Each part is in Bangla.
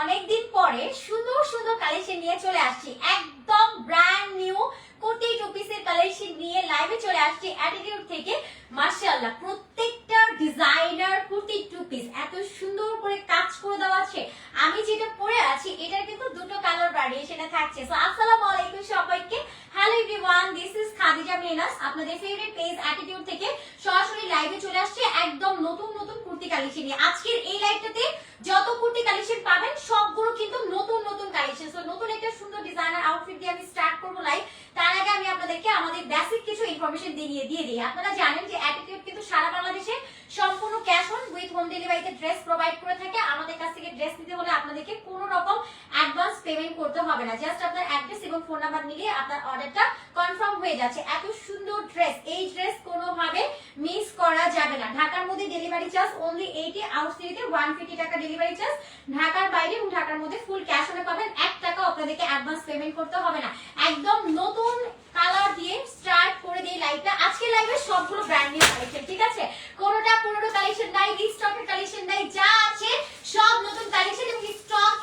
অনেকদিন পরে সুন্দর সুন্দর কালেকশন নিয়ে চলে আসছি। একদম ব্র্যান্ড নিউ কুর্তি টু পিসের কালেকশন নিয়ে লাইভে চলে আসছি অ্যাটিটিউড থেকে। মার্শাল্লাহ প্রত্যেকটা ডিজাইনার কুর্তি টু পিস এত সুন্দর করে কাজ করে দেওয়া আছে। আমি যেটা পরে আছি এটা কিন্তু দুটো কালার ভ্যারিয়েশনে থাকছে। সো আসসালামু আলাইকুম সবাইকে। Hello everyone this is Khadija Minas আপনাদের ফেভারিট পেজ থেকে সরাসরি লাইভে চলে আসছে একদম নতুন নতুন কুর্তি কালেকশন নিয়ে। আজকের এই লাইভটাতে যত কুর্তি কালেকশন পাবেন, সবগুলো কিন্তু নতুন নতুন কালেকশন সো নতুন একটা সুন্দর ডিজাইনার আউটফিট দিয়ে আমি স্টার্ট করব লাইভ তার আগে আমি আপনাদেরকে আমাদের বেসিক কিছু ইনফরমেশন দিয়ে দিয়ে দিই। আপনারা জানেন যে অ্যাটিটিউড কিন্তু সারা বাংলাদেশে সম্পূর্ণ ক্যাশ অন উইথ হোম ডেলিভারিতে ড্রেস প্রোভাইড করে থাকে। আমাদের কাছ থেকে ড্রেস নিতে হলে আপনাদেরকে কোনো রকম পেমেন্ট করতে হবে না। জাস্ট আপনার অ্যাড্রেস এবং ফোন নাম্বার মিলিয়ে আপনার অর্ডারটা কনফার্ম হয়ে যাচ্ছে। এত সুন্দর ড্রেস এই ড্রেস কোনোভাবে মিস করা যাবে না। ঢাকার মধ্যে ডেলিভারি চার্জ অনলি এইটি আউটসিটিতে ওয়ান ফিফটি টাকা ডেলিভারি চার্জ ঢাকার বাইরে এবং ঢাকার মধ্যে ফুল ক্যাশ অনে পাবেন। এক টাকা আপনাদেরকে অ্যাডভান্স পেমেন্ট করতে হবে না। একদম নতুন কালার দিয়ে স্টার্ট করে দিই লাইভটা আজকে লাইভে সবগুলো ব্র্যান্ড নিউ কালেকশন ঠিক আছে? কোনোটা পুরোনো কালেকশন নাই রিস্টকের কালেকশন নাই, যা আছে সব নতুন কালেকশন এবং স্টক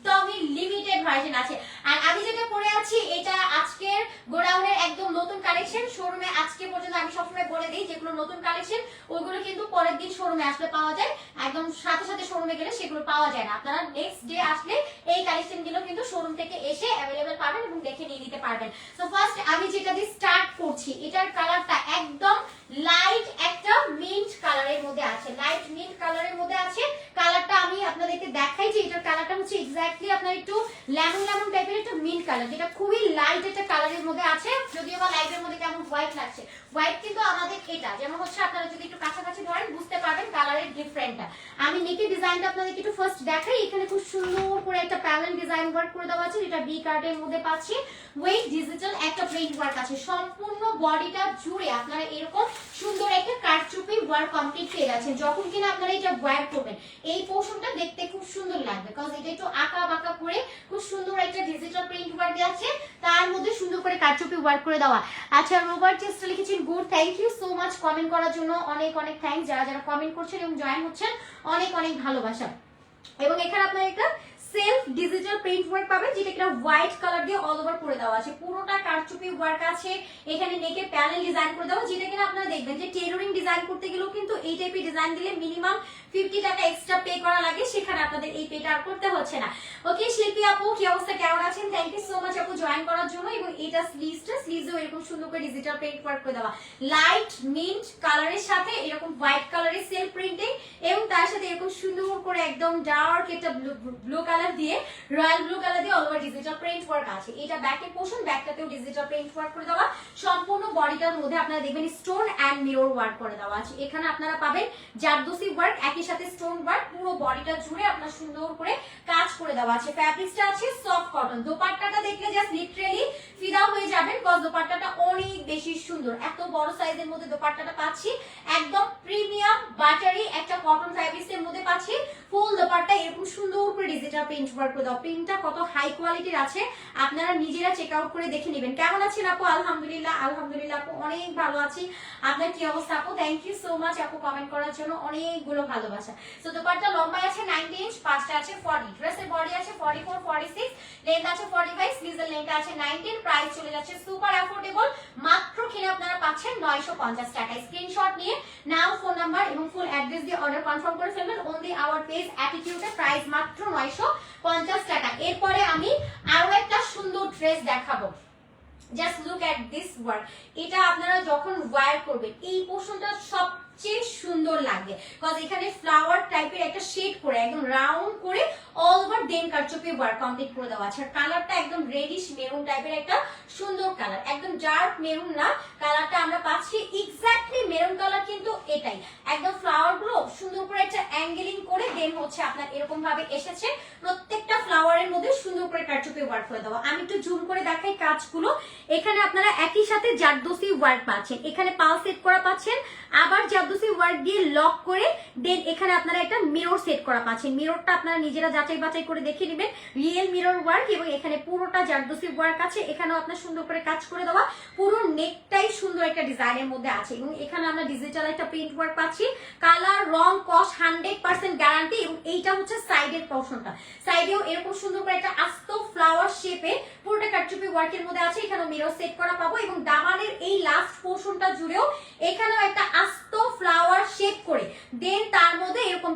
একদমই লিমিটেড ভার্সন আছে। আর আমি যেটা পরে আছি, এটা আজকের গোডাউনের একদম নতুন কালেকশন শোরুমে আজকে পর্যন্ত আমি সবসময় বলে দিই, যেগুলো নতুন কালেকশন ওইগুলো কিন্তু পরের দিন শোরুমে আসলে পাওয়া যায়। একদম সাথে সাথে শোরুমে গেলে সেগুলো পাওয়া যায় না। আপনারা নেক্সট ডে আসলে এই কালেকশনগুলো কিন্তু শোরুম থেকে এসে অ্যাভেলেবেল পাবেন এবং দেখে নিয়ে নিতে পারবেন। তো ফার্স্ট আমি যেটা দিয়ে স্টার্ট করছি, এটার কালারটা একদম লাইট একটা মিন্ট কালারের মধ্যে আছে। লাইট মিন্ট কালারের মধ্যে আছে। কালারটা আমি আপনাদেরকে দেখাই যে এটার কালারটা হচ্ছে এক্স্যাক্টলি আপনার একটু লেমন লেমন টাইপের একটা মিন্ট কালার যেটা খুবই লাইট একটা কালারের মধ্যে আছে। যদিও বা লাইটের মধ্যে কেমন হোয়াইট লাগছে। হোয়াইট কিন্তু আমাদের এটা। যেমন হচ্ছে আপনারা যদি একটু কাছাকাছি ধরেন, বুঝতে পারবেন কালারের ডিফারেন্টটা আমি নেকের ডিজাইনটা আপনাদেরকে একটু ফার্স্ট দেখাই। এখানে খুব সুন্দর করে একটা প্যানেল ডিজাইন ওয়ার্ক করে দেওয়া আছে, যেটা বি কার্ডের মধ্যে পাচ্ছি। ওয়েট ডিজিটাল একটা প্রিন্ট ওয়ার্ক আছে। সম্পূর্ণ বডিটা জুড়ে আপনারা এরকম সুন্দর একটা কারচুপি ওয়ার্ক কমপ্লিট পেয়ে যাচ্ছেন। যখন কিনা আপনারা এটা ওয়্যার করবেন, এই পোর্শনটা দেখতে খুব সুন্দর লাগবে। কারণ এটা একটু আঁকা বাঁকা করে খুব সুন্দর একটা ডিজিটাল প্রিন্ট ওয়ার্ক আছে। তার মধ্যে সুন্দর করে কারচুপি ওয়ার্ক করে দেওয়া। আচ্ছা রোবার্ট চেস্টা লিখেছেন good. Thank you so much comment করার জন্য অনেক অনেক থ্যাংক যারা যারা কমেন্ট করছেন এবং জয়েন হচ্ছেন, অনেক অনেক ভালোবাসা। এবং এখানে আপনার একটা সেলফ ডিজিটাল প্রিন্ট ওয়ার্ক পাবেন যেটা কিনা হোয়াইট কালার দিয়ে অল ওভার করে দেওয়া আছে। পুরোটা কারচুপি ওয়ার্ক আছে। এখানে নেকের প্যানেল ডিজাইন করে দেওয়া, যেটা কিনা আপনারা দেখবেন যে টেররিং ডিজাইন করতে গেলেও কিন্তু এই টাইপের ডিজাইন দিলে মিনিমাম ফিফটি টাকা এক্সট্রা পে করা লাগে, সেখানে আপনাদের এই পেটা আর করতে হচ্ছে না। ওকে শিল্পী আপু, কি অবস্থা? কেমন আছেন? থ্যাংক ইউ সো মাচ আপু জয়েন করার জন্য, এবং এটা স্লিভসটা স্লিভসও এরকম সুন্দর করে ডিজিটাল প্রিন্ট ওয়ার্ক করে দেওয়া। লাইট মিন্ট কালারের সাথে এরকম হোয়াইট কালারের সেলফ প্রিন্টিং এবং তার সাথে এরকম সুন্দর করে একদম ডার্ক একটা ব্লু কালার দিয়ে রয়্যাল ব্লু কালার দিয়ে all over digital print work আছে। এটা ব্যাকের পোর্শন ব্যাকটাতেও ডিজিটাল প্রিন্ট ওয়ার্ক করে দেওয়া। সম্পূর্ণ বডিটার মধ্যে আপনারা দেখবেন স্টোন অ্যান্ড মিরর ওয়ার্ক করে দেওয়া আছে। এখানে আপনারা পাবেন জারদোসি ওয়ার্ক একই সাথে স্টোন ওয়ার্ক পুরো বডিটা জুড়ে আপনার সুন্দর করে কাজ করে দেওয়া আছে। ফ্যাব্রিক্সটা আছে সফট কটন দোপাট্টাটা দেখলে জাস্ট লিটারেলি ফিদা হয়ে যাবেন কজ দোপাট্টাটা অনেক বেশি সুন্দর। এত বড় সাইজের মধ্যে দোপাট্টাটা পাচ্ছি। একদম প্রিমিয়াম বাটারি একটা কটন ফ্যাব্রিক্স এর মধ্যে পাচ্ছি ফুল দোপাট্টা এরকম সুন্দর করে ডিজিটাল প্রিন্ট ওয়ার্ক করে দাও। প্রিন্টটা কত হাই কোয়ালিটির আছে, আপনারা নিজেরা চেক আউট করে দেখে নেবেন। কেমন আছেন আপু? আলহামদুলিল্লাহ আলহামদুলিল্লাহ আপু, অনেক ভালো আছি। আপনার কি অবস্থা আপু? থ্যাংক ইউ সো মাচ আপু কমেন্ট করার জন্য অনেকগুলো ভালোবাসা। সো দোপাট্টা লম্বায় আছে 90 ইঞ্চ পাঁচটা আছে 40 ড্রেসের বডি আছে 44 46 লেন্থ আছে 45 স্লিভের লেন্থ আছে 19 প্রাইস চলে যাচ্ছে সুপার অ্যাফোর্ডেবল মাত্র কিনে আপনারা পাচ্ছেন 950 টাকায় স্ক্রিনশট নিয়ে নাও ফোন নাম্বার এবং ফুল অ্যাড্রেস দিয়ে অর্ডার কনফার্ম করে ফেলবেন। আওয়ার পেজ অ্যাটিটিউডের প্রাইস মাত্র 950 টাকা। এরপরে আমি আরও একটা সুন্দর ড্রেস দেখাবো। Just look at this work এটা আপনারা যখন ওয়ার করবেন, এই পোর্শনটা সবচেয়ে সুন্দর লাগে কজ এখানে ফ্লাওয়ার টাইপের একটা শেড করে, একদম রাউন্ড করে অল ওভার দেন কারচুপি ওয়ার্ক কমপ্লিট করে দেওয়া আছে। কালারটা একদম রেডিশ মেরুন টাইপের একটা সুন্দর কালার একদম ডার্ক মেরুন না কালারটা আমরা পাচ্ছি এক্স্যাক্টলি মেরুন কালার কিন্তু এটাই। একদম ফ্লাওয়ারগুলো সুন্দর করে একটা অ্যাঙ্গেলিং করে দেন হচ্ছে আপনার এরকম ভাবে এসেছে। প্রত্যেকটা ফ্লাওয়ারের মধ্যে সুন্দর করে কারচুপি ওয়ার্ক করে দেওয়া। আমি একটু জুম করে দেখাই কাজগুলো। এখানে আপনারা একই সাথে জারদোসি ওয়ার্ক পাচ্ছেন। এখানে পাল সেট করা পাচ্ছেন। আবার জারদোসি ওয়ার্ক দিয়ে লক করে দেন এখানে আপনারা একটা মিরর সেট করা পাচ্ছেন। মিররটা আপনারা নিজেরা যাচাই বাছাই করে দেখে নেবেন। রিয়েল মিরর ওয়ার্ক এবং এখানে পুরোটা জারদোসি ওয়ার্ক আছে। এখানেও আপনার সুন্দর করে কাজ করে দেওয়া। পুরো নেকটাই সুন্দর একটা ডিজাইনের মধ্যে আছে এবং এখানে আমরা ডিজিটাল একটা প্রিন্ট ওয়ার্ক পাচ্ছি। কালার রং কস হান্ড্রেড পার্সেন্ট গ্যারান্টি এবং এইটা হচ্ছে সাইডের পোর্শনটা সাইডেও এরকম সুন্দর করে একটা আস্ত ফ্লাওয়ার শেপে পুরোটা কাটচুপি ওয়ার্কের মধ্যে আছে। এখানেও মিরর সেট করা পাবো এবং দামানের এই লাস্ট পোর্শনটা জুড়েও এখানেও একটা আস্ত ফ্লাওয়ার শেপ করে। দেন তার মধ্যে এরকম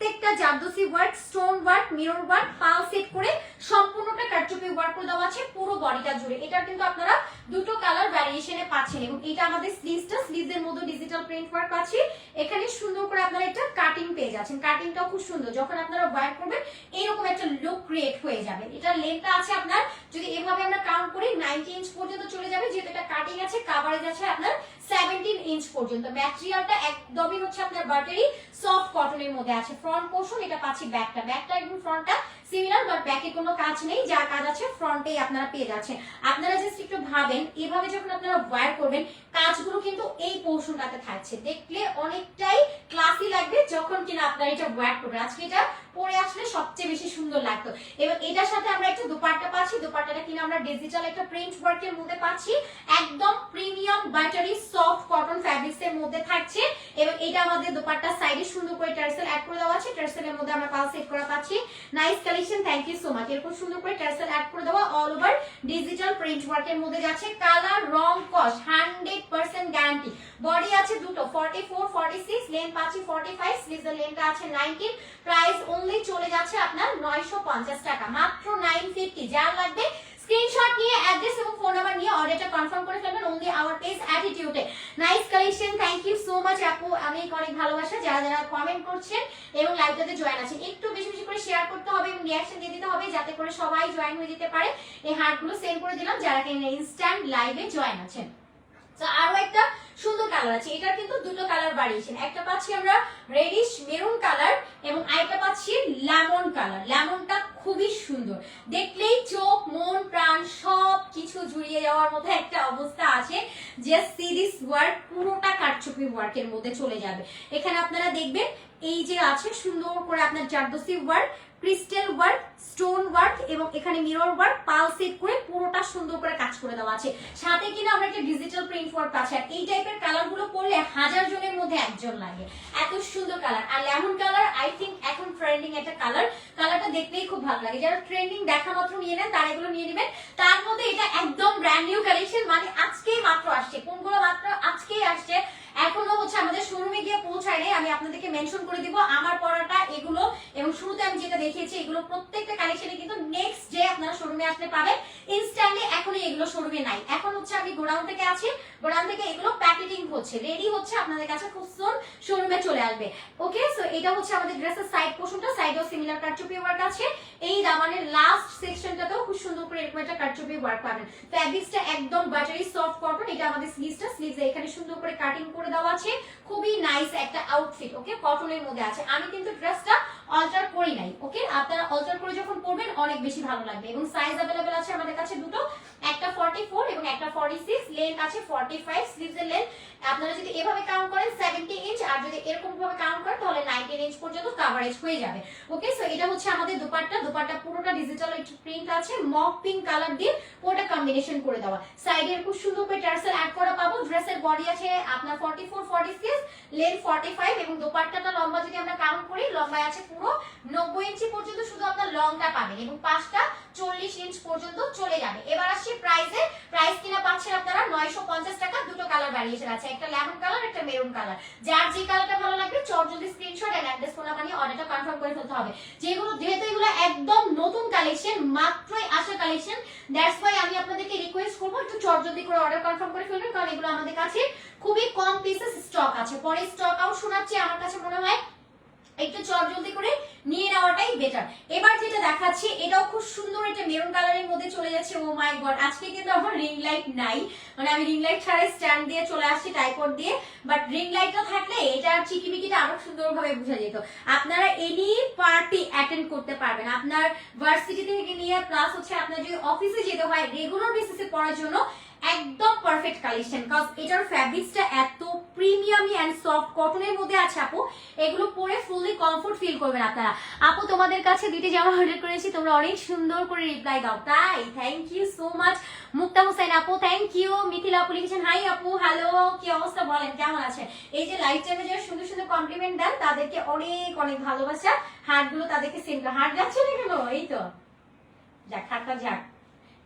প্রত্যেকটা zardozi work stone work mirror work পাল সেট করে সম্পূর্ণটা কাটচুপি ওয়ার্ক করে দেওয়া আছে, পুরো বডিটা জুড়ে। এটা কিন্তু আপনারা দুটো কালার ভ্যারিয়েশনে পাচ্ছেন এবং এটা আমাদের স্লিভসটা স্লিভসের মধ্যে ডিজিটাল প্রিন্ট ওয়ার্ক আছে। এখানে সুন্দর করে আপনারা একটা কাটিং পেয়ে যাচ্ছেন কাটিংটাও খুব সুন্দর। যখন আপনারা ওয়ার করবেন, এরকম একটা লুক ক্রিয়েট হয়ে যাবে। এটা লেন্থটা আছে আপনার, যদি এভাবে আমরা কাউন্ট করি 90 ইঞ্চ পর্যন্ত চলে যাবে। যেহেতু এটা কাটিং আছে কাভারেজ আছে আপনার 17 ইঞ্চ পর্যন্ত। ম্যাটেরিয়ালটা একদমই হচ্ছে আপনার বাটারি সফট কটনের মধ্যে আছে। ফ্রন্ট পোর্শন এটা পাচ্ছি ব্যাকটা ব্যাকটা একদম ফ্রন্টটা সিমিলার বাট ব্যাকে কোনো কাজ নেই। যা কাজ আছে ফ্রন্টেই আপনারা পেয়ে যাচ্ছেন। আপনারা জাস্ট একটু ভাবেন, এভাবে যখন আপনারা ওয়্যার করবেন, কাজগুলো কিন্তু এই পোর্শনটাতে থাকছে। দেখলে অনেকটাই ক্লাসি লাগবে যখন কিনা আপনারা এটা ওয়্যার করবেন। আজকে এটা পরে আসলে সবচেয়ে বেশি সুন্দর লাগতো। এবং এটার সাথে আমরা একটা দুপাট্টা পাচ্ছি। দুপাট্টাটা কিনা আমরা ডিজিটাল একটা প্রিন্ট ওয়ার্কের মধ্যে পাচ্ছি। একদম premium buttery soft cotton fabrics এর মধ্যে থাকছে এবং এটা আমাদের দুপাট্টা সাইডে সুন্দর করে টার্সেল অ্যাড করে দেওয়া আছে। টার্সেলের মধ্যে আমরা পাল সেট করা পাচ্ছি। Nice collection thank you so much এরকম সুন্দর করে টার্সেল অ্যাড করে দেওয়া অল ওভার ডিজিটাল প্রিন্ট ওয়ার্কের মধ্যে যাচ্ছে। কালার রং কস হান্ড্রেড পার্সেন্ট গ্যারান্টি বডি আছে দুটো forty four forty six length পাচ্ছি ফর্টি ফাইভ স্লিভের লেনটা আছে নাইনটিন প্রাইস অনলি চলে যাচ্ছে আপনার নয়শো পঞ্চাশ টাকা। মাত্র নাইন ফিফটি যার লাগবে স্ক্রিনশট নিয়ে অ্যাড্রেস এবং ফোন নাম্বার নিয়ে অর্ডারটা কনফার্ম করে ফেলবেন only our page অ্যাটিটিউডে nice collection thank you so much আপু। আমি অনেক ভালোবাসা, যারা যারা কমেন্ট করছেন এবং লাইভটাতে জয়েন আছেন। একটু বেশি বেশি করে শেয়ার করতে হবে এবং রিয়াকশন দিয়ে দিতে হবে, যাতে করে সবাই জয়েন হয়ে যেতে পারে। এই হার্টগুলো সেন্ড করে দিলাম, যারা কিনা ইনস্ট্যান্ট লাইভে জয়েন আছেন। তো আরও একটা সুন্দর কালার আছে। এটার কিন্তু দুটো কালার ভ্যারিয়েশন একটা পাচ্ছি আমরা রেডিশ মেরুন কালার এবং আরেকটা পাচ্ছি লেমন কালার লেমনটা খুবই সুন্দর। দেখলেই চোখ জুড়িয়ে যাওয়ার মতো একটা অবস্থা আছে যে সিরিজ ওয়ার্ক পুরোটা কারচুপি ওয়ার্কের মধ্যে চলে যাবে। এখানে আপনারা দেখবেন এই যে আছে, সুন্দর করে আপনার zardozi work crystal work stone work এবং এখানে মিরর ওয়ার্ক পাল সেট করে পুরোটা সুন্দর করে কাজ করে দেওয়া আছে। সাথে কিনা আমরা একটা ডিজিটাল প্রিন্ট ওয়ার্ক আছে। আর এই টাইপের কালারগুলো পরলে হাজার জনের মধ্যে একজন লাগে। এত সুন্দর কালার আর লেমন কালার আই থিঙ্ক এখন ট্রেন্ডিং একটা কালার কালারটা দেখতেই খুব ভালো লাগে। যারা ট্রেন্ডিং দেখা মাত্র নিয়ে নেন, তারা এগুলো নিয়ে নেবেন। তার মধ্যে এটা একদম ব্র্যান্ড নিউ কালেকশন মানে আজকেই মাত্র আসছে। কোনগুলো মাত্র আজকেই আসছে? এখনও হচ্ছে আমাদের শোরুমে গিয়ে পৌঁছায় নাই আমি আপনাদেরকে মেনশন করে দিব আমার পড়াটা এগুলো। এবং শুরুতে আমি যেটা দেখিয়েছি, এগুলো প্রত্যেকটা কালেকশনে কিন্তু নেক্সট ডে আপনারা শোরুমে আসতে পাবেন ইনস্ট্যান্টলি এখনই এগুলো শোরুমে নাই। এখন হচ্ছে আমি গোডাউন থেকে আছি, গোডাউন থেকে এগুলো প্যাকেটিং হচ্ছে রেডি হচ্ছে আপনাদের কাছে খুব সুন শোরুমে চলে আসবে। ওকে সো এটা হচ্ছে আমাদের ড্রেসের সাইড পোর্শনটা সাইডেও সিমিলার কারচুপি ওয়ার্ক আছে। এই দামানের লাস্ট সেকশনটাতেও খুব সুন্দর করে এরকম একটা কারচুপি ওয়ার্ক পাবেন। ফ্যাব্রিক্সটা একদম বাটারি সফট কটন এটা আমাদের স্লিভসটা স্লিভস এখানে সুন্দর করে কাটিং করে দেওয়া আছে। খুবই নাইস একটা আউটফিট ওকে কটনের মধ্যে আছে। আমি কিন্তু ড্রেসটা অল্টার করি নাই ওকে আপনারা অল্টার করে যখন পরবেন অনেক বেশি ভালো লাগবে। এবং সাইজ অ্যাভেলেবেল আছে আমাদের কাছে দুটো, একটা 44 এবং একটা 46 লেন্থ আছে 45 স্লিভস এর লেন্থ আপনারা যদি এভাবে কাউন্ট করেন 70 ইঞ্চ আর যদি এরকম ভাবে কাউন্ট করেন, তাহলে 19 ইঞ্চ পর্যন্ত কভারেজ হয়ে যাবে ওকে সো এটা হচ্ছে আমাদের দুপাট্টা। দুপাট্টা পুরোটা ডিজিটাল প্রিন্ট আছে মক পিঙ্ক কালার দিয়ে পুরোটা কম্বিনেশন করে দেওয়া। সাইডে খুব সুন্দর করে টার্সেল অ্যাড করা পাবো। ড্রেসের বডি আছে আপনার 44 46 লেন্থ 45 এবং দুপাট্টাটা লম্বা যদি আমরা কাউন্ট করি, লম্বায় আছে পুরো 90 ইঞ্চি পর্যন্ত শুধু আপনার লংটা পাবেন এবং পাঁচটা 40 ইঞ্চ পর্যন্ত চলে যাবে। এবার আসছি প্রাইসে প্রাইস কিনা পাচ্ছেন আপনারা 950 টাকা। দুটো কালার ভ্যারিয়েশন আছে। একটা লেমন কালার একটা মেরুন কালার যার যে কালারটা ভালো লাগবে, চট যদি screenshot and address phone number নিয়ে অর্ডারটা কনফার্ম করে ফেলতে হবে। যেগুলো, যেহেতু এগুলো একদম নতুন কালেকশন মাত্রই আসা কালেকশন দ্যাটস ওয়াই আমি আপনাদেরকে রিকোয়েস্ট করব একটু চট জলদি করে অর্ডার কনফার্ম করে ফেলবেন, কারণ এগুলো আমাদের কাছে খুবই কম পিসেস স্টক আছে। পরে স্টক আউট শোনাচ্ছি, আমার কাছে মনে হয় একটু চট জলদি করে নিয়ে নেওয়াটাই বেটার এবার যেটা দেখাচ্ছি, এটাও খুব সুন্দর এটা মেরুন কালারের মধ্যে চলে যাচ্ছে। ও মাই গড আজকে কিন্তু আমার রিং লাইট নাই। মানে আমি রিং লাইট ছাড়াই স্ট্যান্ড দিয়ে চলে আসছি টাইপড দিয়ে। বাট রিং লাইটটা থাকলে এটা চিকিমিকিটা আরও সুন্দরভাবে বোঝা যেত। আপনারা এনি পার্টি অ্যাটেন্ড করতে পারবেন। আপনার ভার্সিটি থেকে নিয়ে প্লাস হচ্ছে আপনার যদি অফিসে যেতে হয় রেগুলার বেসিসে পড়ার জন্য একদম পারফেক্ট কালেকশন কজ এটার ফ্যাব্রিক্সটা এত প্রিমিয়ামি অ্যান্ড সফট কটনের মধ্যে আছে আপু, এগুলো পরে ফুললি কমফোর্ট ফিল করবেন আপনারা। আপু, তোমাদের কাছে দুইটি জামা অর্ডার করেছি, তোমরা অনেক সুন্দর করে রিপ্লাই দাও। তাই thank you so much Mukta Hossain আপু থ্যাংক ইউ মিথিলা আপু লিখেছেন হাই আপু হ্যালো কি অবস্থা বলেন, কেমন আছে এই যে লাইভ টাইমে যারা সুন্দর সুন্দর কমপ্লিমেন্ট দেন, তাদেরকে অনেক অনেক ভালোবাসা। হার্টগুলো তাদেরকে সেন্ড হার্ট যাচ্ছে না কেন? এই তো, যাক হাতটা যাক।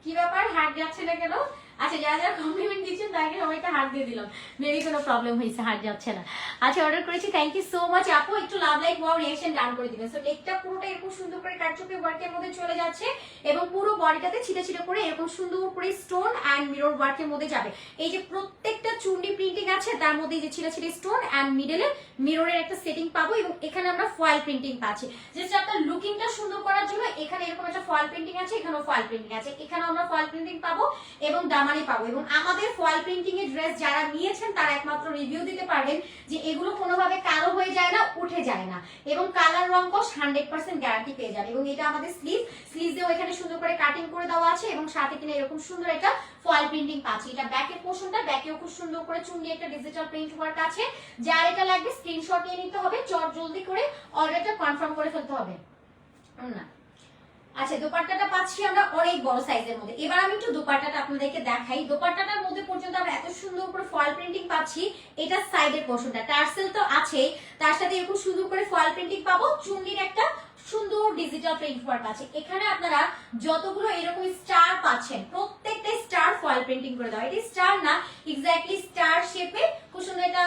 কি ব্যাপার? হার্ট যাচ্ছে না কেন? আচ্ছা যারা যারা কমপ্লিমেন্ট দিচ্ছেন তাকে সবাইকে হার্ট দিয়ে দিলাম। মেবি কোনো প্রবলেম হয়েছে হার্ট যাচ্ছে না। আচ্ছা অর্ডার করেছি থ্যাংক ইউ সো মাচ আপু, একটু love like wow reaction done করে দিবেন। সো লেগটা পুরোটা এরকম সুন্দর করে কাটচুপি ওয়ার্কের মধ্যে চলে যাচ্ছে এবং পুরো বডিটাতে ছিটে ছিটে করে এরকম সুন্দর করে স্টোন অ্যান্ড মিরর ওয়ার্কের মধ্যে যাবে। এই যে প্রত্যেকটা চুন্ডি প্রিন্টিং আছে, তার মধ্যে যে ছিটে ছিটে স্টোন অ্যান্ড মিডলে মিররের একটা সেটিং পাবো এবং এখানে আমরা ফয়েল প্রিন্টিং পাচ্ছি। জাস্ট আপনার লুকিংটা সুন্দর করার জন্য এখানে এরকম একটা ফয়েল প্রিন্টিং আছে, এখানেও ফয়েল প্রিন্টিং আছে। এখানে আমরা ফয়েল প্রিন্টিং পাবো এবং দামানি পাবো। এবং আমাদের ফয়েল প্রিন্টিং এর ড্রেস যারা নিয়েছেন, তারা একমাত্র রিভিউ দিতে পারবেন যে এগুলো কোনোভাবে কালো হয়ে যায় না, উঠে যায় না। এবং কালার রং কস হান্ড্রেড পার্সেন্ট গ্যারান্টি পেয়ে যাবে। এবং এটা আমাদের স্লিভ স্লিভেও এখানে সুন্দর করে কাটিং করে দেওয়া আছে এবং সাথে কিনা এরকম সুন্দর একটা ফয়েল প্রিন্টিং পাচ্ছি। এটা ব্যাকের পোর্শনটা ব্যাকেও খুব সুন্দর করে চুন্ডি একটা ডিজিটাল প্রিন্ট ওয়ার্ক আছে। যার এটা লাগবে স্ক্রিনশট নিয়ে নিতে হবে। চট জলদি করে অর্ডারটা কনফার্ম করে ফেলতে হবে। না। আচ্ছা দোপাট্টাটা পাচ্ছি আমরা অনেক বড় সাইজের মধ্যে। এবার আমি একটু দোপাট্টাটা আপনাদেরকে দেখাই। দোপাট্টাটার মধ্যে পর্যন্ত আমরা এত সুন্দর করে ফয়েল প্রিন্টিং পাচ্ছি, এটা সাইডের পোর্শনটা টার্সেল তো আছে, তার সাথে এরকম সুন্দর করে ফয়েল প্রিন্টিং পাবো। চুন্ডির একটা সুন্দর ডিজিটাল প্রিন্ট ওয়ার্ক আছে এখানে আপনারা যতগুলো এরকম স্টার পাচ্ছেন প্রত্যেকটা স্টার ফয়েল প্রিন্টিং করে দেওয়া। এটা স্টার না এক্স্যাক্টলি স্টার শেপে খুব সুন্দর এটা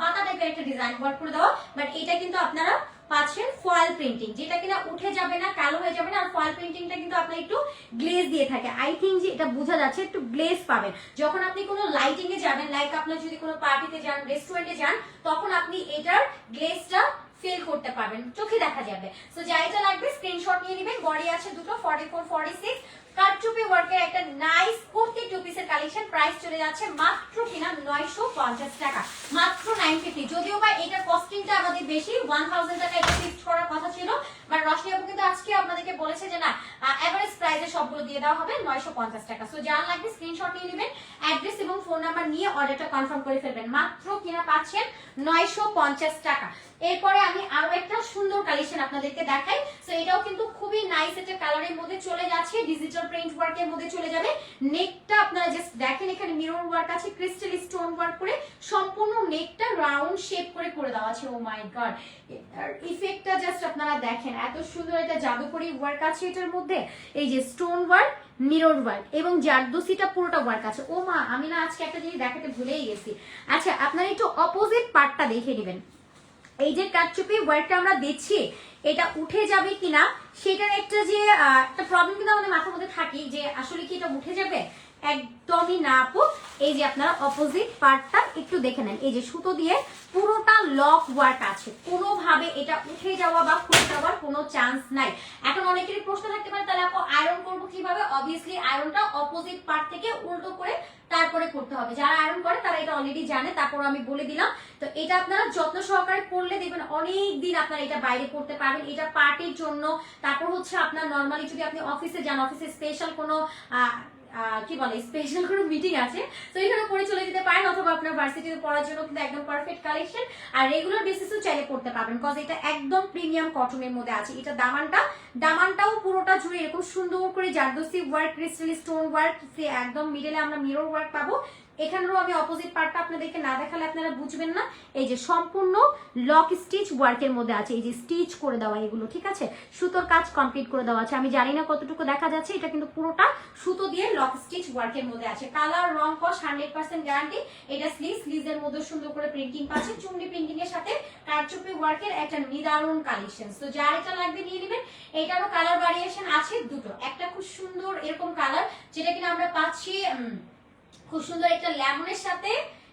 পাতা টাইপের একটা ডিজাইন ওয়ার্ক করে দেওয়া। বাট এটা কিন্তু আপনারা পাচ্ছেন ফয়েল প্রিন্টিং যেটা কিনা উঠে যাবে না, কালো হয়ে যাবে না, আর ফয়েল প্রিন্টিংটা কিন্তু আপনার একটু গ্লেজ দিয়ে থাকে। আই থিঙ্ক যে এটা বোঝা যাচ্ছে, একটু গ্লেজ পাবেন। যখন আপনি কোনো লাইটিং এ যাবেন লাইক আপনার যদি কোনো পার্টিতে যান রেস্টুরেন্টে যান, তখন আপনি এটার গ্লেজটা ফিল করতে পারবেন। চোখে দেখা যাবে। সো যা এটা লাগবে স্ক্রিনশট নিয়ে নেবেন। বডি আছে দুটো 44 46 কাটচুপি ওয়ার্কের একটা নাইস কুর্তি টু পিসের কালেকশন প্রাইস চলে যাচ্ছে মাত্র কিনা 950 টাকা। মাত্র 950 যদিও বা এটার কস্টিংটা আমাদের বেশি 1000 টাকা এটা ফিক্সড করার কথা ছিল বাট রশনি আপু কিন্তু আজকে আপনাদেরকে বলেছে যে না এভারেজ প্রাইসে সবগুলো দিয়ে দেওয়া হবে 950 টাকা। সো যার লাগবে স্ক্রিনশট নিয়ে নেবেন অ্যাড্রেস এবং ফোন নাম্বার নিয়ে অর্ডারটা কনফার্ম করে ফেলবেন। মাত্র কিনা পাচ্ছেন 950 টাকা। এরপরে আমি আরও একটা সুন্দর কালেকশন আপনাদেরকে দেখাই। সো এটাও কিন্তু খুবই নাইস একটা কালারের মধ্যে চলে যাচ্ছে ডিজিটাল প্রিন্ট ওয়ার্কের মধ্যে চলে যাবে। নেকটা আপনারা জাস্ট দেখেন, এখানে মিরর ওয়ার্ক আছে ক্রিস্টাল স্টোন ওয়ার্ক করে সম্পূর্ণ নেকটা রাউন্ড শেপ করে করে দেওয়া আছে। ও মাই গড ইফেক্টটা জাস্ট আপনারা দেখেন, এত সুন্দর একটা জাদুকরি ওয়ার্ক আছে এটার মধ্যে। এই যে স্টোন ওয়ার্ক মিরর ওয়ার্ক এবং জারদোসিটা পুরোটা ওয়ার্ক আছে। ও মা, আমি না আজকে একটা জিনিস দেখাতে ভুলেই গেছি। আচ্ছা আপনারা একটু অপোজিট পার্টটা দেখে নেবেন। এই যে কাটচুপি ওয়ার্কটা আমরা দিচ্ছি এটা উঠে যাবে কিনা, সেটার একটা যে একটা প্রবলেম কিন্তু আমাদের মাথার মধ্যে থাকি যে আসলে কি এটা উঠে যাবে? একদমই না আপু। এই যে আপনারা অপোজিট পার্টটা একটু দেখে নেন। এই যে সুতো দিয়ে পুরোটা লক ওয়ার্ক আছে। কোনোভাবে এটা উঠে যাওয়া বা খুলে যাওয়ার কোনো চান্স নাই। এখন অনেকেরই প্রশ্ন থাকতে পারে, তাহলে আপু আয়রন করব কীভাবে? অবভিয়াসলি আয়রনটা অপোজিট পার্ট থেকে উল্টো করে তারপরে করতে হবে। যারা আয়রন করে, তারা এটা অলরেডি জানে। তারপর আমি বলে দিলাম। তো এটা আপনারা যত্ন সহকারে করলে দেখবেন অনেক দিন আপনারা এটা বাইরে করতে পারবেন। এটা পার্টির জন্য। তারপর হচ্ছে আপনার নর্মালি যদি আপনি অফিসে যান অফিসে স্পেশাল কোনো কি বলে স্পেশাল কোনো মিটিং আছে? তো এখানে পরে চলে যেতে পারেন অথবা আপনার ভার্সিটিতে পড়ার জন্য কিন্তু একদম পারফেক্ট কালেকশন আর রেগুলার বেসিসেও চাইলে পড়তে পারবেন কজ এটা একদম প্রিমিয়াম কটনের মধ্যে আছে। এটা দামানটা, দামানটাও পুরোটা জুড়ে এরকম সুন্দর করে zardozi work crystal stone work একদম মিডলে আমরা মিরর ওয়ার্ক পাবো। এখানেও আমি অপোজিট পার্টটা আপনাদেরকে না দেখালে আপনারা বুঝবেন না। এই যে সম্পূর্ণ লক স্টিচ ওয়ার্কের মধ্যে আছে, এই যে স্টিচ করে দেওয়া এগুলো, ঠিক আছে? সুতোর কাজ কমপ্লিট করে দেওয়া আছে। আমি জানি না কতটুকু দেখা যাচ্ছে, এটা কিন্তু পুরোটা সুতো দিয়ে লক স্টিচ ওয়ার্কের মধ্যে আছে। কালার রং কস হান্ড্রেড পার্সেন্ট গ্যারান্টি এটা স্লিভ স্লিভের মধ্যে সুন্দর করে প্রিন্টিং পাচ্ছে। চুন্ডি প্রিন্টিং এর সাথে কারচুপি ওয়ার্কের একটা নিদারুণ কালেকশন তো যার এটা লাগবে নিয়ে নেবেন, এটারও কালার ভ্যারিয়েশন আছে দুটো। একটা খুব সুন্দর এরকম কালার যেটা কিনা আমরা পাচ্ছি খুব সুন্দর একটা লেমনের সাথে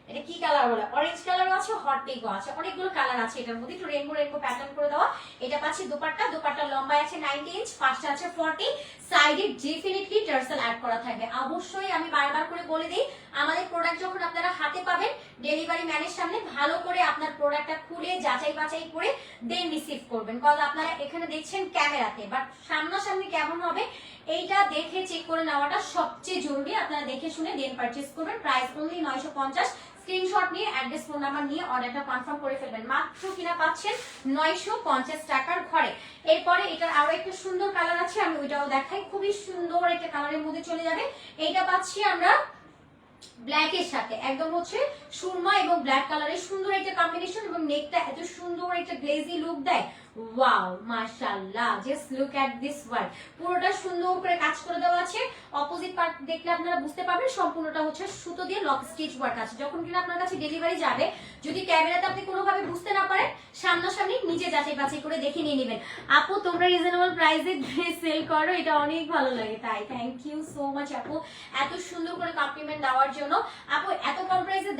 এটা কি কালার বলে? অরেঞ্জ কালার আছে হট পিঙ্কও আছে। অনেকগুলো কালার আছে এটার মধ্যে। একটু রেনবো রেনবো প্যাটার্ন করে দেওয়া। এটা পাচ্ছি দুপাট্টা। দুপাট্টা লম্বা আছে নাইনটি ইঞ্চ ফার্স্ট আছে ফর্টি সাইডে ডেফিনেটলি টার্সেল অ্যাড করা থাকবে। অবশ্যই আমি বারবার করে বলে দিই আমাদের প্রোডাক্ট যখন আপনারা হাতে পাবেন ডেলিভারি ম্যানের সামনে ভালো করে আপনার প্রোডাক্টটা খুলে, যাচাই বাছাই করে দেন রিসিভ করবেন। কজ আপনারা এখানে দেখছেন ক্যামেরাতে বাট সামনাসামনি কেমন হবে, এইটা দেখে চেক করে নেওয়াটা সবচেয়ে জরুরি। আপনারা দেখে শুনে দেন পারচেজ করবেন। প্রাইস অনলি নয়শো পঞ্চাশ। স্ক্রিনশট নিয়ে অ্যাড্রেস ফোন নাম্বার নিয়ে অর্ডারটা কনফার্ম করে ফেলবেন। মাত্র কিনা পাচ্ছেন নয়শো পঞ্চাশ টাকার ঘরে। এরপরে এটার আরও একটা সুন্দর কালার আছে, আমি ওইটাও দেখাই। খুবই সুন্দর একটা কালারের মধ্যে চলে যাবে। এইটা পাচ্ছি আমরা ব্ল্যাক এর সাথে। একদম হচ্ছে সুরমা এবং ব্ল্যাক কালারের সুন্দর একটা কম্বিনেশন এবং নেকটা এত সুন্দর একটা গ্লেজি লুক দেয়। ওয়াও মাশাআল্লাহ just look at this work পুরোটা সুন্দর করে কাজ করে দেওয়া আছে। অপোজিট পার্ট দেখলে আপনারা বুঝতে পারবেন, সম্পূর্ণটা হচ্ছে সুতো দিয়ে লক স্টিচ ওয়ার্ক আছে। যখন কিনা আপনার কাছে ডেলিভারি যাবে, যদি ক্যামেরাতে আপনি কোনোভাবে বুঝতে না পারেন, সামনাসামনি নিজে যাচাই বাছাই করে দেখে নিয়ে নেবেন। আপু, তোমরা রিজনেবল প্রাইসে ড্রেস সেল করো, এটা অনেক ভালো লাগে তাই। থ্যাংক ইউ সো মাচ আপু। এত সুন্দর করে কমপ্লিমেন্ট দেওয়ার জন্য। আপু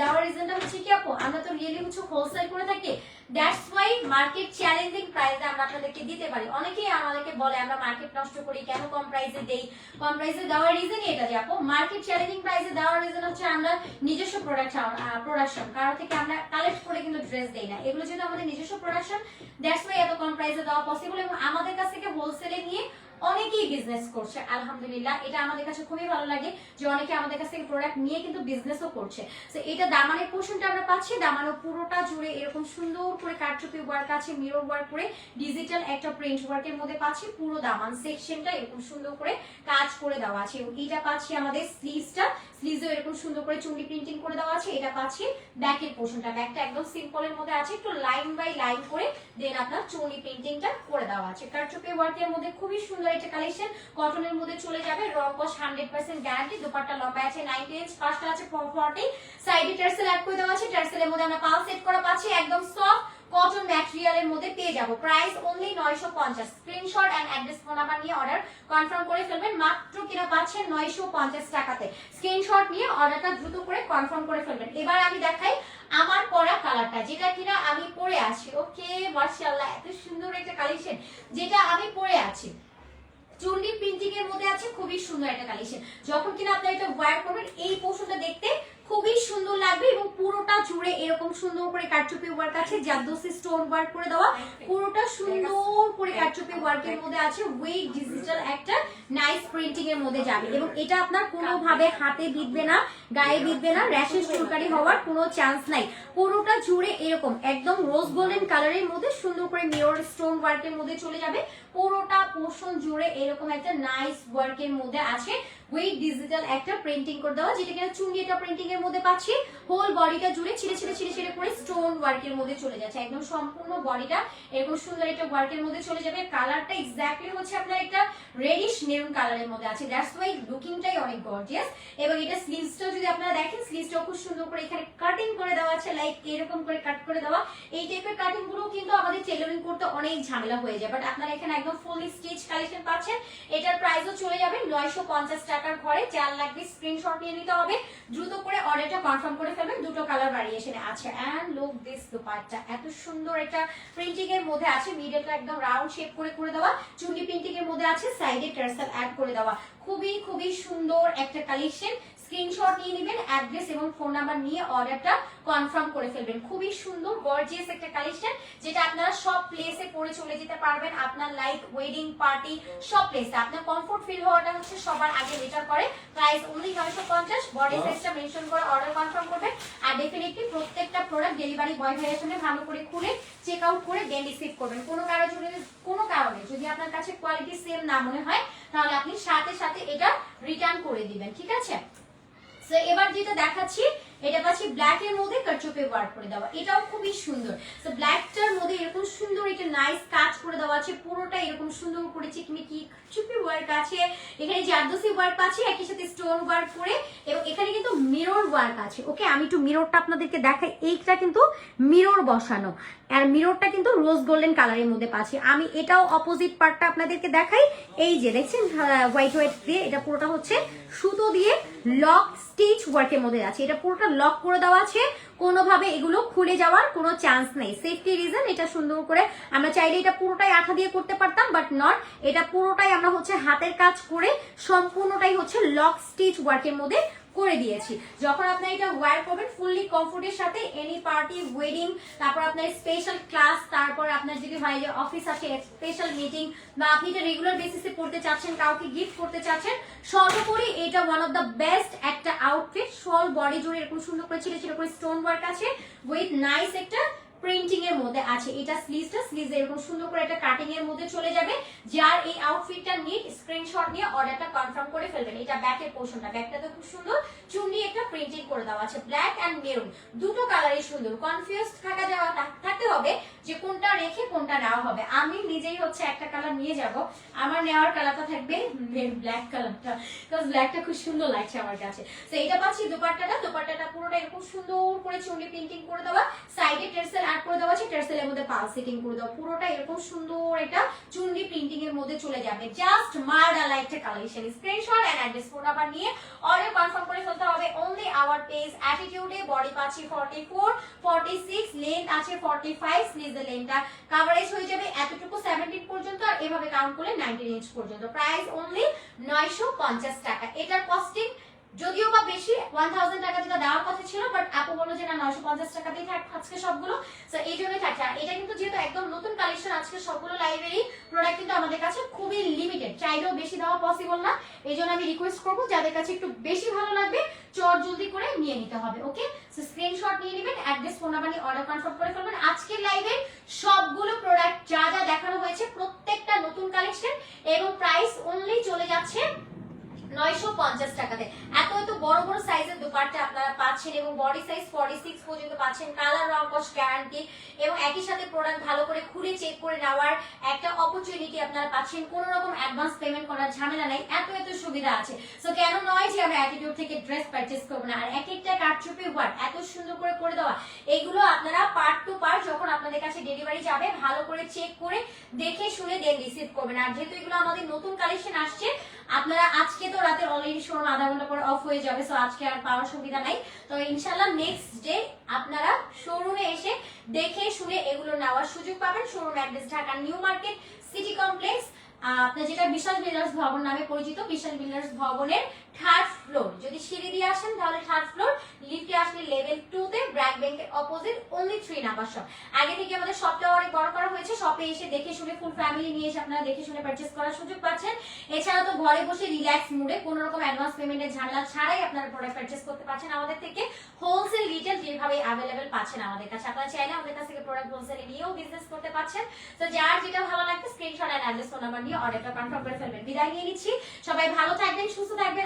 দেওয়ার রিজনটা হচ্ছে কি আপু? আমরা তো রিয়েলি হচ্ছে হোলসেল করে থাকি। দ্যাটস ওয়াই মার্কেট চ্যালেঞ্জিং প্রাইসে আমরা আপনাদেরকে দিতে পারি। অনেকেই আমাদেরকে বলে, আমরা মার্কেট নষ্ট করি, কেন কম প্রাইসে দেই? কম প্রাইসে দেওয়ার রিজনই এটা যে আপু মার্কেট চ্যালেঞ্জিং প্রাইসে দেওয়ার রিজন হচ্ছে আমরা নিজস্ব প্রোডাক্ট প্রোডাকশন কারও থেকে আমরা কালেক্ট করে কিন্তু ড্রেস দেই না। এগুলো যেহেতু আমাদের নিজস্ব প্রোডাকশন দ্যাটস ওয়াই এত কম প্রাইসে দেওয়া পসিবল এবং আমাদের কাছ থেকে হোলসেলে নিয়ে অনেকেই বিজনেস করছে, আলহামদুলিল্লাহ। এটা আমাদের কাছে খুবই ভালো লাগে যে অনেকে আমাদের কাছ থেকে প্রোডাক্ট নিয়ে কিন্তু বিজনেসও করছে। তো এটা দামানের পোর্শনটা আমরা পাচ্ছি, দামানো পুরোটা জুড়ে এরকম সুন্দর করে কারচুপি ওয়ার্ক আছে মিরর ওয়ার্ক করে ডিজিটাল একটা প্রিন্ট ওয়ার্কের মধ্যে পাচ্ছি, পুরো দামান সেকশনটা এরকম সুন্দর করে কাজ করে দেওয়া আছে। এবং এটা পাচ্ছি আমাদের স্লিভসটা স্লিভসও এরকম সুন্দর করে চুঙ্গি প্রিন্টিং করে দেওয়া আছে, এটা পাচ্ছি ব্যাকের পোর্শনটা ব্যাকটা একদম সিম্পলের মধ্যে আছে, একটু লাইন বাই লাইন করে দেন আপনার চুঙ্গি প্রিন্টিংটা করে দেওয়া আছে। কারচুপি ওয়ার্কের মধ্যে খুবই সুন্দর একটা কালেকশন কটনের মধ্যে চলে যাবে রং কস হান্ড্রেড পার্সেন্ট গ্যারান্টি দুপাট্টা লম্বা আছে নাইনটি ইঞ্চ পাঁচটা আছে ফর্টি সাইডে টার্সেল অ্যাড করে দেওয়া আছে টার্সেলের মধ্যে আমরা পাল সেট করা পাচ্ছি, একদম সফট কটন ম্যাটেরিয়ালের মধ্যে পেয়ে যাব। প্রাইস অনলি নয়শো পঞ্চাশ। Screenshot and address phone number নিয়ে অর্ডার কনফার্ম করে ফেলবেন, মাত্র কিনা পাচ্ছেন নয়শো পঞ্চাশ টাকাতে। স্ক্রিনশট নিয়ে অর্ডারটা দ্রুত করে কনফার্ম করে ফেলবেন। এবার আমি দেখাই আমার পরা কালারটা যেটা কিনা আমি পরে আছি। ওকে মার্শাল্লাহ এত সুন্দর একটা কালেকশন যেটা আমি পরে আছি। চুন্ডি প্রিন্টিং এর মধ্যে আছে, খুবই সুন্দর একটা কালেকশন যখন কিনা আপনারা এটা ওয়্যার করবেন, এই পোর্শনটা দেখতে খুবই সুন্দর লাগবে এবং পুরোটা জুড়ে এরকম সুন্দর করে কারচুপি ওয়ার্ক আছে জাদোসি স্টোন ওয়ার্ক করে দেওয়া। পুরোটা সুন্দর করে কারচুপি ওয়ার্কের মধ্যে আছে ওয়েট ডিজিটাল একটা নাইস প্রিন্টিং এর মধ্যে যাবে। এবং এটা আপনার কোনোভাবে হাতে বিঁধবে না গায়ে বিঁধবে না র্যাশেস চুলকারি হওয়ার কোনো চান্স নাই। পুরোটা জুড়ে এরকম একদম রোজ গোল্ডেন কালারের মধ্যে সুন্দর করে মিরর স্টোন ওয়ার্কের মধ্যে চলে যাবে। পুরোটা পোর্শন জুড়ে এরকম একটা নাইস ওয়ার্কের মধ্যে আছে। ওয়েট ডিজিটাল একটা প্রিন্টিং করে দেওয়া, যেটা কিনা চুঙ্গি একটা প্রিন্টিং এর মধ্যে পাচ্ছি। হোল বডিটা জুড়ে ছিঁড়ে ছিঁড়ে ছিঁড়ে ছিঁড়ে করে স্টোন ওয়ার্কের মধ্যে চলে যাচ্ছে। একদম সম্পূর্ণ বডিটা এরকম সুন্দর একটা ওয়ার্কের মধ্যে চলে যাবে। কালারটা এক্স্যাক্টলি হচ্ছে আপনার একটা রেডিশ মেরুন কালারের মধ্যে আছে। দ্যাটস ওয়াই লুকিংটাই অনেক গর্জিয়াস এবং এটা স্লিভসটাও যদি আপনারা দেখেন স্লিভসটাও খুব সুন্দর করে এখানে কাটিং করে দেওয়া আছে লাইক এরকম করে কাট করে দেওয়া। এই টাইপের কাটিংগুলো কিন্তু আমাদের টেলারিং করতে অনেক ঝামেলা হয়ে যায়। বাট আপনারা এখানে একদম ফুললি স্টিচ কালেকশন পাচ্ছেন। এটার প্রাইসও চলে যাবে নয়শো পঞ্চাশ টাকার ঘরে চার লাগবে স্ক্রিনশট নিয়ে নিতে হবে। দ্রুত করে অর্ডারটা কনফার্ম করে ফেলবেন, দুটো কালার ভ্যারিয়েশনে আছে। অ্যান্ড লুক দিস দুপাট্টা এত সুন্দর একটা প্রিন্টিং এর মধ্যে আছে। মিডলটা একদম রাউন্ড শেপ করে করে দেওয়া। চুন্ডি প্রিন্টিং এর মধ্যে আছে সাইডে টার্সেল অ্যাড করে দেওয়া। খুবই খুবই সুন্দর একটা কালেকশন স্ক্রিনশট নিয়ে নেবেন অ্যাড্রেস এবং ফোন নাম্বার নিয়ে অর্ডারটা কনফার্ম করে ফেলবেন। খুবই সুন্দর গর্জিয়াস একটা কালেকশন যেটা আপনারা সব প্লেসে পরে চলে যেতে পারবেন। আপনার লাইক ওয়েডিং পার্টি সব প্লেসে আপনার কমফোর্ট ফিল হওয়াটা হচ্ছে সবার আগে বেটার করে। প্রাইস অনলি নয়শো পঞ্চাশ বডি সাইজটা মেনশন করে অর্ডার কনফার্ম করবেন। আর ডেফিনেটলি প্রত্যেকটা প্রোডাক্ট ডেলিভারি বয় ভাইয়ের সঙ্গে ভালো করে খুলে চেক আউট করে দেন রিসিভ করবেন। কোনো কারণে যদি কোনো কারণে যদি আপনার কাছে কোয়ালিটি সেম না মনে হয় তাহলে আপনি সাথে সাথে এটা রিটার্ন করে দিবেন ঠিক আছে? এবার যেটা দেখাচ্ছি এটা পাচ্ছি ব্ল্যাক এর মধ্যে কারচুপে ওয়ার্ক করে দেওয়া। এটাও খুবই সুন্দর। সো ব্ল্যাকটার মধ্যে এরকম সুন্দর একটা নাইস কাজ করে দেওয়া আছে, পুরোটা এরকম সুন্দর করে চিকমিকি কারচুপি ওয়ার্ক আছে? এখানে জারদোসি ওয়ার্ক আছে একই সাথে স্টোন ওয়ার্ক করে, এবং এখানে কিন্তু মিরর ওয়ার্ক আছে। ওকে আমি একটু মিররটা আপনাদেরকে দেখাই। এইটা কিন্তু মিরর বসানো। আর মিররটা কিন্তু রোজ গোল্ডেন কালারের মধ্যে পাচ্ছি। আমি এটাও অপোজিট পার্টটা আপনাদেরকে দেখাই। এই যে, দেখছেন? হোয়াইট হোয়াইট দিয়ে এটা পুরোটা হচ্ছে সুতো দিয়ে লক স্টিচ ওয়ার্কের মধ্যে আছে। এটা পুরোটা লক করে দেওয়া আছে। কোনোভাবে এগুলো খুলে যাওয়ার কোনো চান্স নেই। সেফটি রিজন এটা সুন্দর করে আমরা চাইলে এটা পুরোটাই আঠা দিয়ে করতে পারতাম বাট নট এটা পুরোটাই আমরা হচ্ছে হাতের কাজ করে সম্পূর্ণটাই হচ্ছে লক স্টিচ ওয়ার্কের মধ্যে করে দিয়েছি। যখন আপনি এটা ওয়্যার করবেন ফুললি কমফোর্টের সাথে এনি পার্টি ওয়েডিং তারপর আপনার স্পেশাল ক্লাস তারপর আপনার যদি হয় যে অফিস আছে স্পেশাল মিটিং বা আপনি এটা রেগুলার বেসিসে পড়তে চাচ্ছেন, কাউকে গিফট করতে চাচ্ছেন, সর্বোপরি এটা ওয়ান অফ দ্য বেস্ট একটা আউটফিট সল বডি জুড়ে এরকম সুন্দর করে ছিল ছিল করে স্টোন ওয়ার্ক আছে উইথ নাইস একটা প্রিন্টিং এর মধ্যে আছে। এটা স্লিভসটা স্লিভস এরকম সুন্দর করে একটা কাটিং এর মধ্যে চলে যাবে। যার এই আউটফিটটা নিট স্ক্রিনশট নিয়ে অর্ডারটা কনফার্ম করে ফেলবেন। এটা ব্যাকের পোর্শনটা ব্যাকটা তো খুব সুন্দর। চুন্ডি একটা প্রিন্টিং করে দেওয়া আছে। ব্ল্যাক এন্ড মেরুন দুটো কালারই সুন্দর। কনফিউজ থাকা যাওয়া থাকতে হবে যে কোনটা রেখে কোনটা নেওয়া হবে। আমি নিজেই হচ্ছে একটা কালার নিয়ে যাব। আমার নেওয়ার কালারটা থাকবে ব্ল্যাক কালারটা বিকজ ব্ল্যাকটা খুব সুন্দর লাগছে আমার কাছে। তো এটা পাচ্ছি দুপাট্টাটা। দুপাট্টাটা পুরোটা এরকম সুন্দর করে চুন্ডি প্রিন্টিং করে দেওয়া। সাইডে টেরসেল অ্যাড করে দেওয়া আছে টেরসেলের মধ্যে পাল সেটিং করে দেওয়া। পুরোটা এরকম সুন্দর এটা চুন্ডি প্রিন্টিং এর মধ্যে চলে যাবে। জাস্ট মার্ডালা একটা collection screenshot and address phone number নিয়ে অর্ডার কনফার্ম করে ফেলতে হবে। অনলি আওয়ার পেজ অ্যাটিটিউডে বডি পাচ্ছি 44 46 লেন্থ আছে 45 স্লিভের লেন্থটা কভারেজ হয়ে যাবে এতটুকু 17 পর্যন্ত আর এভাবে কাউন্ট করলে 19 ইঞ্চ পর্যন্ত প্রাইস অনলি 950 টাকা। এটার কস্টিং যদিও বা বেশি ওয়ান থাউজেন্ড টাকা যেটা দেওয়ার কথা ছিল বাট আপু বলল যে, না নয়শো পঞ্চাশ টাকা দিয়ে থাক আজকে সবগুলো। তো এই জন্যই থাকছে আর এটা কিন্তু যেহেতু একদম নতুন কালেকশন আজকে সবগুলো লাইব্রেরি প্রোডাক্ট কিন্তু আমাদের কাছে খুবই লিমিটেড চাইলেও বেশি দেওয়া পসিবল না। এই জন্য আমি রিকোয়েস্ট করব, যাদের কাছে একটু বেশি ভালো লাগবে, চট জলদি করে নিয়ে নিতে হবে ওকে স্ক্রিনশট নিয়ে নেবেন address phone number order confirm করে ফেলবেন। আজকের লাইভে সবগুলো প্রোডাক্ট যা যা দেখানো হয়েছে প্রত্যেকটা নতুন কালেকশন এবং প্রাইস অনলি চলে যাচ্ছে নয়শো পঞ্চাশ টাকাতে। এত এত বড় বড় সাইজের দোপাট্টা আপনারা পাচ্ছেন এবং বডি সাইজ ফর্টি সিক্স পর্যন্ত পাচ্ছেন। কালার, রং, কস গ্যারান্টি এবং একই সাথে প্রোডাক্ট ভালো করে খুলে চেক করে নেওয়ার একটা অপরচুনিটি আপনারা পাচ্ছেন। কোনো রকম অ্যাডভান্স পেমেন্ট করার ঝামেলা নাই। এত এত সুবিধা আছে। সো কেন নয় যে আমরা অ্যাটিটিউড থেকে ড্রেস পারচেস করব না? আর এক একটা কারচুপি ওয়ার্ড এত সুন্দর করে করে দেওয়া এইগুলো আপনারা পার্ট টু পার্ট যখন আপনাদের কাছে ডেলিভারি যাবে, ভালো করে চেক করে দেখে শুনে দেন রিসিভ করবেন। আর যেহেতু এগুলো আমাদের নতুন কালেকশন আসছে আপনারা আজকে তো রাতে অলরেডি শোরুম আধা ঘণ্টা পর অফ হয়ে যাবে সো আজকে আর পাওয়ার সুবিধা নাই। তো ইনশাল্লাহ নেক্সট ডে আপনারা শোরুমে এসে দেখে শুনে এগুলো নেওয়ার সুযোগ পাবেন। Showroom address Dhaka new market city complex আপনার যেটা বিশাল বিল্ডার্স ভবন নামে পরিচিত বিশাল বিল্ডার্স ভবনের থার্ড ফ্লোর যদি সিঁড়ি দিয়ে আসেন, তাহলে থার্ড ফ্লোর লিফটে আসলে লেভেল টু তে ব্র্যাক ব্যাংকের opposite only three number shop আগে থেকে আমাদের শপটা অনেক বড় করা হয়েছে। শপে এসে দেখে শুনে ফুল ফ্যামিলি নিয়ে এসে আপনারা দেখে শুনে পারচেস করার সুযোগ পাচ্ছেন। এছাড়া তো ঘরে বসে রিল্যাক্স মুডে কোনো রকম অ্যাডভান্স পেমেন্টের ঝামেলা ছাড়াই আপনারা প্রোডাক্ট পারচেস করতে পারছেন আমাদের থেকে। হোলসেল রিটেল যেভাবে অ্যাভেলেবেল পাচ্ছেন আমাদের কাছে। আপনারা চাইলে আমাদের কাছ থেকে প্রোডাক্ট হোলসেলে নিয়েও বিজনেস করতে পারছেন। তো যার যেটা ভালো লাগবে screenshot and address phone number নিয়ে অর্ডারটা কনফার্ম করে ফেলবেন। বিদায় নিয়ে নিচ্ছি। সবাই ভালো থাকবেন, সুস্থ থাকবেন।